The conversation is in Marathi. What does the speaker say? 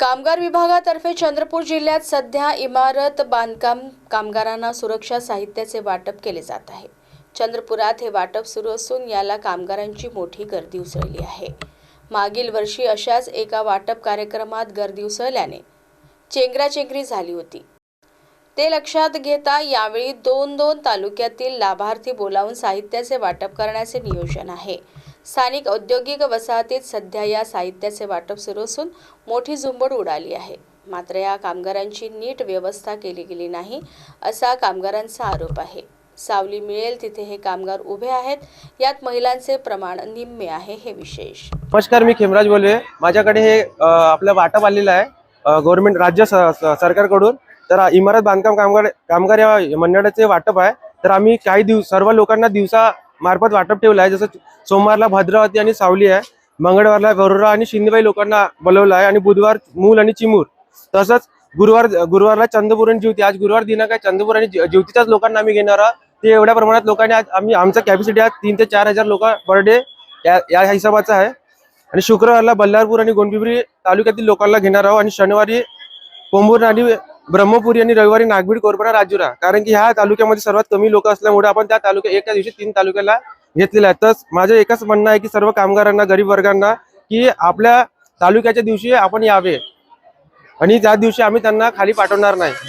कामगार विभागातर्फे चंद्रपूर जिल्ह्यात सध्या इमारत बांधकाम कामगारांना सुरक्षा साहित्याचे वाटप केले जात आहे. चंद्रपुरात हे वाटप सुरू असून याला कामगारांची मोठी गर्दी उसळली आहे. मागील वर्षी अशाच एका वाटप कार्यक्रमात गर्दी उसळल्याने चेंगराचेंगरी झाली होती. ते लक्षात घेता यावेळी दोन दोन तालुक्यातील लाभार्थी बोलावून साहित्याचे वाटप करण्याचे नियोजन आहे. स्थानिक औद्योगिक वसाहतीत सध्या या साहित्याचे वाटप सुरू असून मोठी झुंबड उडाली आहे. मात्र या कामगारांची नीट व्यवस्था केली गेली नाही असा कामगारांचा आरोप आहे. सावली मिळेल तिथे हे कामगार उभे आहेत. यात महिलांचे प्रमाण निम्मे आहे हे विशेष. नमस्कार मी खेमराज बोलवे. माझ्याकडे हे आपलं वाटप आलेलं आहे गव्हर्नमेंट राज्य सरकारकडून. तर इमारत बांधकाम कामगार कामगार या मंडळाचे वाटप आहे. तर आम्ही काही दिवस सर्व लोकांना दिवसा मार्फत वाटप ठेवलं आहे. जसं सोमवारला भद्रावती आणि सावली आहे. मंगळवारला गरुरा आणि शिंदेबाई लोकांना बोलवलं आहे. आणि बुधवार मूल आणि चिमूर. तसंच गुरुवार गुरुवारला चंद्रपूर आणि ज्योती. आज गुरुवार दिनांक आहे. चंद्रपूर आणि ज्योतीच्याच लोकांना आम्ही घेणार आहोत. ते एवढ्या प्रमाणात लोकांनी आज आम्ही आमचा कॅपॅसिटी आहे तीन ते चार हजार लोक पर डे या या हिशोबाचा आहे. आणि शुक्रवारला बल्लारपूर आणि गोंडपिंपरी तालुक्यातील लोकांना घेणार आहोत. आणि शनिवारी पोंभूर आणि ब्रह्मपुरी आणि रविवारी नागबीड कोरपडा राजुरा. कारण की ह्या तालुक्यामध्ये सर्वात कमी लोक असल्यामुळे आपण त्या तालुक्या एका दिवशी तीन तालुक्याला घेतलेला आहे तर माझं एकच म्हणणं आहे की सर्व कामगारांना गरीब वर्गांना की आपल्या तालुक्याच्या दिवशी आपण यावे. आणि त्या दिवशी आम्ही त्यांना खाली पाठवणार नाही.